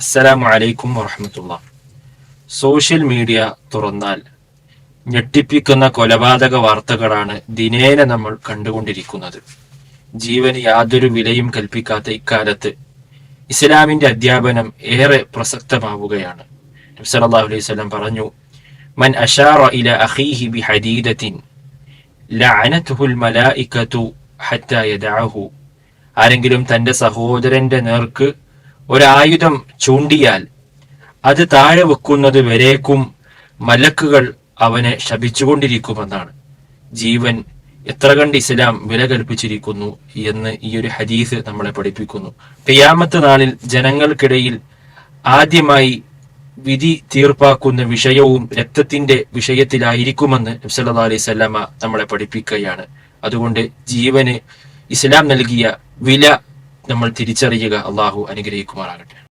അസ്സലാമു അലൈക്കും വറഹമത്തുള്ള. സോഷ്യൽ മീഡിയ തുറന്നാൽ ഞെട്ടിപ്പിക്കുന്ന കൊലപാതക വാർത്തകളാണ് ദിനേന നമ്മൾ കണ്ടുകൊണ്ടിരിക്കുന്നത്. ജീവന് യാതൊരു വിലയും കൽപ്പിക്കാത്ത ഇക്കാലത്ത് ഇസ്ലാമിന്റെ അധ്യാപനം ഏറെ പ്രസക്തമാവുകയാണ്. സല്ലല്ലാഹു അലൈഹി വസല്ലം പറഞ്ഞു മൻ ഇല അഖീഹി ബി ഹദീദത്തിൻ ഹത്താ യദഅഹു. ആരെങ്കിലും തന്റെ സഹോദരന്റെ നേർക്ക് ഒരായുധം ചൂണ്ടിയാൽ അത് താഴെ വെക്കുന്നത് വരേക്കും മലക്കുകൾ അവനെ ശപിച്ചുകൊണ്ടിരിക്കുമെന്നാണ്. ജീവൻ എത്ര കണ്ട് ഇസ്ലാം വില കൽപ്പിച്ചിരിക്കുന്നു എന്ന് ഈ ഒരു ഹദീസ് നമ്മളെ പഠിപ്പിക്കുന്നു. പെയ്യാമത്ത് നാളിൽ ജനങ്ങൾക്കിടയിൽ ആദ്യമായി വിധി തീർപ്പാക്കുന്ന വിഷയവും രക്തത്തിന്റെ വിഷയത്തിലായിരിക്കുമെന്ന് നബ്സല്ലാ അലൈഹി സ്വല്ലാമ നമ്മളെ പഠിപ്പിക്കുകയാണ്. അതുകൊണ്ട് ജീവന് ഇസ്ലാം നൽകിയ വില നമ്മൾ തിരിച്ചറിയുക. അള്ളാഹു അനുഗ്രഹിക്കുമാറാകട്ടെ.